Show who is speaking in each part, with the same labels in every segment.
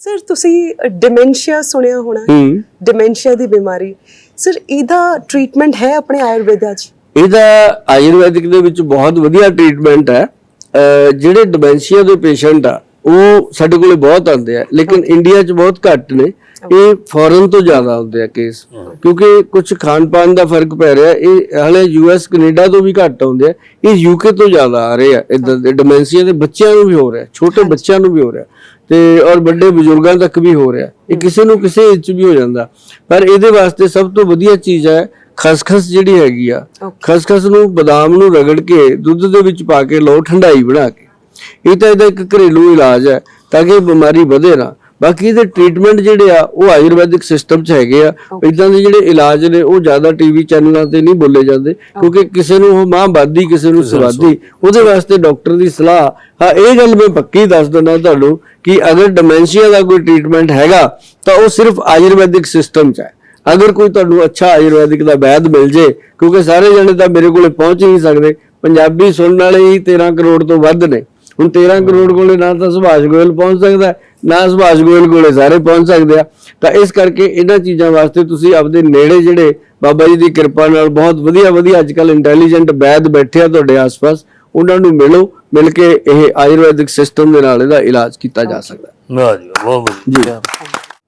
Speaker 1: Sir ਤੁਸੀਂ dementia ਸੁਣਿਆ ਹੋਣਾ ਡਿਮੈਂਸ਼ੀਆ ਦੀ ਬਿਮਾਰੀ। ਸਰ ਇਹਦਾ ਟ੍ਰੀਟਮੈਂਟ ਹੈ ਆਪਣੇ ਆਯੁਰਵੇਦਾ 'ਚ?
Speaker 2: ਇਹਦਾ ਆਯੁਰਵੈਦਿਕ ਦੇ ਵਿੱਚ ਬਹੁਤ ਵਧੀਆ ਟ੍ਰੀਟਮੈਂਟ ਹੈ। ਜਿਹੜੇ ਡਿਮੈਂਸ਼ੀਆ ਦੇ ਪੇਸ਼ੈਂਟ ਆ ਉਹ ਸਾਡੇ ਕੋਲੇ ਬਹੁਤ ਆਉਂਦੇ ਆ ਲੇਕਿਨ ਇੰਡੀਆ 'ਚ ਬਹੁਤ ਘੱਟ ਨੇ। ਇਹ ਫੋਰਨ ਤੋਂ ਜ਼ਿਆਦਾ ਆਉਂਦੇ ਆ ਕੇਸ ਕਿਉਂਕਿ ਕੁਝ ਖਾਣ ਪਾਣ ਦਾ ਫ਼ਰਕ ਪੈ ਰਿਹਾ। ਇਹ ਹਲੇ ਯੂਐਸ ਕੈਨੇਡਾ ਤੋਂ ਵੀ ਘੱਟ ਆਉਂਦੇ ਆ। ਇਹ ਯੂਕੇ ਤੋਂ ਜ਼ਿਆਦਾ ਆ ਰਹੇ ਆ। ਇਦਾਂ ਦੇ ਡਿਮੈਂਸ਼ੀਆ ਦੇ ਬੱਚਿਆਂ ਨੂੰ ਵੀ ਹੋ ਰਿਹਾ। ਛੋਟੇ ਬੱਚਿਆਂ ਨੂੰ ਵੀ ਹੋ ਰਿਹਾ। ਤੇ ਔਰ ਵੱਡੇ ਬਜ਼ੁਰਗਾਂ ਤੱਕ ਵੀ ਹੋ ਰਿਹਾ। ਇਹ ਕਿਸੇ ਨੂੰ ਕਿਸੇ ਏਜ 'ਚ ਵੀ ਹੋ ਜਾਂਦਾ। ਪਰ ਇਹਦੇ ਵਾਸਤੇ ਸਭ ਤੋਂ ਵਧੀਆ ਚੀਜ਼ ਹੈ ਖਸਖਸ ਜਿਹੜੀ ਹੈਗੀ ਆ। ਖਸਖਸ ਨੂੰ ਬਦਾਮ ਨੂੰ ਰਗੜ ਕੇ ਦੁੱਧ ਦੇ ਵਿੱਚ ਪਾ ਕੇ ਲਓ ਠੰਡਾਈ ਬਣਾ ਕੇ। ਇਹ ਤਾਂ ਇਹਦਾ ਇੱਕ ਘਰੇਲੂ ਇਲਾਜ ਹੈ ਤਾਂ ਕਿ ਬਿਮਾਰੀ ਵਧੇ ਨਾ। ਬਾਕੀ ਇਹਦੇ ਟ੍ਰੀਟਮੈਂਟ ਜਿਹੜੇ ਆ ਉਹ ਆਯੁਰਵੈਦਿਕ ਸਿਸਟਮ 'ਚ ਹੈਗੇ ਆ। ਇਦਾਂ ਦੇ ਜਿਹੜੇ ਇਲਾਜ ਨੇ ਉਹ ਜ਼ਿਆਦਾ ਟੀਵੀ ਚੈਨਲਾਂ ਤੇ ਨਹੀਂ ਬੋਲੇ ਜਾਂਦੇ। ਕਿਉਂਕਿ ਕਿਸੇ ਨੂੰ ਉਹ ਮਾਂ ਬਾਦੀ ਕਿਸੇ ਨੂੰ ਸਵਾਦੀ ਉਹਦੇ ਵਾਸਤੇ ਡਾਕਟਰ ਦੀ ਸਲਾਹ। ਹਾਂ ਇਹ ਗੱਲ ਮੈਂ ਪੱਕੀ ਦੱਸ ਦਿੰਦਾ ਤੁਹਾਨੂੰ ਕਿ ਅਗਰ ਡਿਮੈਂਸ਼ੀਆ ਦਾ ਕੋਈ ਟ੍ਰੀਟਮੈਂਟ ਹੈਗਾ ਤਾਂ ਉਹ ਸਿਰਫ ਆਯੁਰਵੈਦਿਕ ਸਿਸਟਮ 'ਚ ਹੈ। ਅਗਰ ਕੋਈ ਤੁਹਾਨੂੰ ਅੱਛਾ ਆਯੁਰਵੈਦਿਕ ਦਾ ਵੈਦ ਮਿਲ ਜੇ ਕਿਉਂਕਿ ਸਾਰੇ ਜਣੇ ਤਾਂ ਮੇਰੇ ਕੋਲੇ ਪਹੁੰਚ ਹੀ ਨਹੀਂ ਸਕਦੇ ਪੰਜਾਬੀ ਸੁਣਨ ਵਾਲੇ ਹੀ 13 ਕਰੋੜ ਤੋਂ ਵੱਧ ਨੇ। ਹੁਣ 13 ਕਰੋੜ ਕੋਲੇ ਨਾ ਤਾਂ ਸੁਭਾਸ਼ ਗੋਇਲ ਪਹੁੰਚ ਸਕਦਾ ਨਾ ਸੁਭਾਸ਼ ਗੋਇਲ ਕੋਲੇ ਸਾਰੇ ਪਹੁੰਚ ਸਕਦੇ ਆ। ਤਾਂ ਇਸ ਕਰਕੇ ਇਹਨਾਂ ਚੀਜ਼ਾਂ ਵਾਸਤੇ ਤੁਸੀਂ ਆਪਦੇ ਨੇੜੇ ਜਿਹੜੇ ਬਾਬਾ ਜੀ ਦੀ ਕਿਰਪਾ ਨਾਲ ਬਹੁਤ ਵਧੀਆ ਵਧੀਆ ਅੱਜਕੱਲ ਇੰਟੈਲੀਜੈਂਟ ਵੈਦ ਬੈਠੇ ਆ ਤੁਹਾਡੇ ਆਸ-ਪਾਸ ਉਹਨਾਂ ਨੂੰ ਮਿਲੋ ਮਿਲ ਕੇ ਇਹ ਆਯੁਰਵੈਦਿਕ ਸਿਸਟਮ ਦੇ ਨਾਲ ਇਹਦਾ ਇਲਾਜ ਕੀਤਾ ਜਾ ਸਕਦਾ।
Speaker 3: ਵਾਹ ਜੀ ਬਹੁਤ ਵਧੀਆ।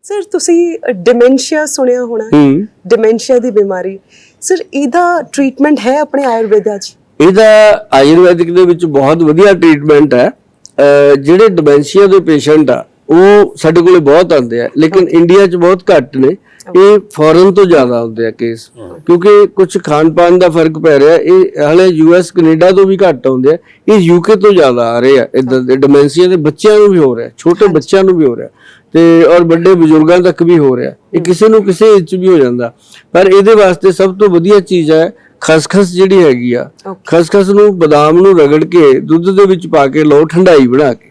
Speaker 1: ਸਰ ਤੁਸੀਂ ਡਿਮੈਂਸ਼ੀਆ ਸੁਣਿਆ ਹੋਣਾ
Speaker 2: ਹੂੰ।
Speaker 1: ਡਿਮੈਂਸ਼ੀਆ ਦੀ ਬਿਮਾਰੀ। ਸਰ ਇਹਦਾ ਟ੍ਰੀਟਮੈਂਟ ਹੈ ਆਪਣੇ ਆਯੁਰਵੇਦਾ 'ਚ?
Speaker 2: ਇਹਦਾ ਆਯੁਰਵੈਦਿਕ ਦੇ ਵਿੱਚ ਬਹੁਤ ਵਧੀਆ ਟ੍ਰੀਟਮੈਂਟ ਹੈ। ਜਿਹੜੇ ਡਿਮੈਂਸ਼ੀਆ ਦੇ ਪੇਸ਼ੈਂਟ ਆ ਉਹ ਸਾਡੇ ਕੋਲੇ ਬਹੁਤ ਆਉਂਦੇ ਆ ਲੇਕਿਨ ਇੰਡੀਆ 'ਚ ਬਹੁਤ ਘੱਟ ਨੇ। ਇਹ ਫੋਰਨ ਤੋਂ ਜ਼ਿਆਦਾ ਆਉਂਦੇ ਆ ਕੇਸ ਕਿਉਂਕਿ ਕੁਝ ਖਾਣ ਪਾਣ ਦਾ ਫ਼ਰਕ ਪੈ ਰਿਹਾ ਇਹ ਹਲੇ ਯੂਐਸ ਕੈਨੇਡਾ ਤੋਂ ਵੀ ਘੱਟ ਆਉਂਦੇ ਆ ਇਹ ਯੂਕੇ ਤੋਂ ਜ਼ਿਆਦਾ ਆ ਰਹੇ ਆ ਇਦਾਂ ਦੇ ਡਿਮੈਂਸ਼ੀਆ ਦੇ ਬੱਚਿਆਂ ਨੂੰ ਵੀ ਹੋ ਰਿਹਾ ਛੋਟੇ ਬੱਚਿਆਂ ਨੂੰ ਵੀ ਹੋ ਰਿਹਾ। ਤੇ ਔਰ ਵੱਡੇ ਬਜ਼ੁਰਗਾਂ ਤੱਕ ਵੀ ਹੋ ਰਿਹਾ। ਇਹ ਕਿਸੇ ਨੂੰ ਕਿਸੇ ਏਜ 'ਚ ਵੀ ਹੋ ਜਾਂਦਾ। ਪਰ ਇਹਦੇ ਵਾਸਤੇ ਸਭ ਤੋਂ ਵਧੀਆ ਚੀਜ਼ ਹੈ ਖਸਖਸ ਜਿਹੜੀ ਹੈਗੀ ਆ। ਖਸਖਸ ਨੂੰ ਬਦਾਮ ਨੂੰ ਰਗੜ ਕੇ ਦੁੱਧ ਦੇ ਵਿੱਚ ਪਾ ਕੇ ਲਓ ਠੰਡਾਈ ਬਣਾ ਕੇ।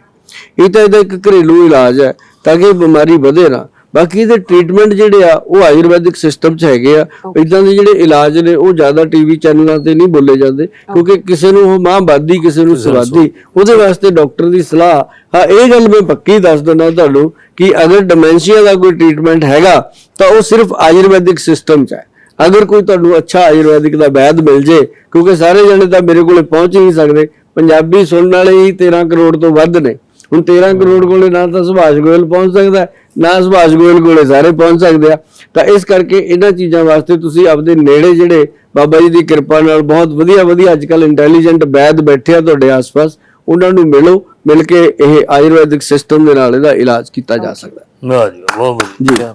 Speaker 2: ਇਹ ਤਾਂ ਇਹਦਾ ਇੱਕ ਘਰੇਲੂ ਇਲਾਜ ਹੈ ਤਾਂ ਕਿ ਬਿਮਾਰੀ ਵਧੇ ਨਾ। ਬਾਕੀ ਇਹਦੇ ਟ੍ਰੀਟਮੈਂਟ ਜਿਹੜੇ ਆ ਉਹ ਆਯੁਰਵੈਦਿਕ ਸਿਸਟਮ 'ਚ ਹੈਗੇ ਆ। ਇਦਾਂ ਦੇ ਜਿਹੜੇ ਇਲਾਜ ਨੇ ਉਹ ਜ਼ਿਆਦਾ ਟੀਵੀ ਚੈਨਲਾਂ ਤੇ ਨਹੀਂ ਬੋਲੇ ਜਾਂਦੇ। ਕਿਉਂਕਿ ਕਿਸੇ ਨੂੰ ਉਹ ਮਾਂ ਬਾਦੀ ਕਿਸੇ ਨੂੰ ਸਵਾਦੀ ਉਹਦੇ ਵਾਸਤੇ ਡਾਕਟਰ ਦੀ ਸਲਾਹ। ਹਾਂ ਇਹ ਗੱਲ ਮੈਂ ਪੱਕੀ ਦੱਸ ਦਿੰਦਾ ਤੁਹਾਨੂੰ ਕਿ ਅਗਰ ਡਿਮੈਂਸ਼ੀਆ ਦਾ ਕੋਈ ਟ੍ਰੀਟਮੈਂਟ ਹੈਗਾ ਤਾਂ ਉਹ ਸਿਰਫ ਆਯੁਰਵੈਦਿਕ ਸਿਸਟਮ 'ਚ ਹੈ। ਅਗਰ ਕੋਈ ਤੁਹਾਨੂੰ ਅੱਛਾ ਆਯੁਰਵੈਦਿਕ ਦਾ ਵੈਦ ਮਿਲ ਜੇ ਕਿਉਂਕਿ ਸਾਰੇ ਜਣੇ ਤਾਂ ਮੇਰੇ ਕੋਲੇ ਪਹੁੰਚ ਹੀ ਨਹੀਂ ਸਕਦੇ। ਪੰਜਾਬੀ ਸੁਣਨ ਵਾਲੇ ਹੀ 13 ਕਰੋੜ ਤੋਂ ਵੱਧ ਨੇ। ਹੁਣ 13 ਕਰੋੜ ਕੋਲੇ ਨਾ ਤਾਂ ਸੁਭਾਸ਼ ਗੋਇਲ ਪਹੁੰਚ ਸਕਦਾ ਹੈ, ਨਾ ਸੁਭਾਸ਼ ਗੋਇਲ ਕੋਲੇ ਸਾਰੇ ਪਹੁੰਚ ਸਕਦੇ ਆ। ਤਾਂ ਇਸ ਕਰਕੇ ਇਹਨਾਂ ਚੀਜ਼ਾਂ ਵਾਸਤੇ ਤੁਸੀਂ ਆਪਦੇ ਨੇੜੇ ਜਿਹੜੇ ਬਾਬਾ ਜੀ ਦੀ ਕਿਰਪਾ ਨਾਲ ਬਹੁਤ ਵਧੀਆ ਵਧੀਆ ਅੱਜਕੱਲ ਇੰਟੈਲੀਜੈਂਟ ਵੈਦ ਬੈਠੇ ਆ ਤੁਹਾਡੇ ਆਸ-ਪਾਸ ਉਹਨਾਂ ਨੂੰ ਮਿਲੋ ਮਿਲ ਕੇ ਇਹ ਆਯੁਰਵੈਦਿਕ ਸਿਸਟਮ ਦੇ ਨਾਲ ਇਹਦਾ ਇਲਾਜ ਕੀਤਾ ਜਾ ਸਕਦਾ। ਹੈ।
Speaker 3: ਵਾਹ ਜੀ ਵਾਹ, ਬਹੁਤ ਵਧੀਆ।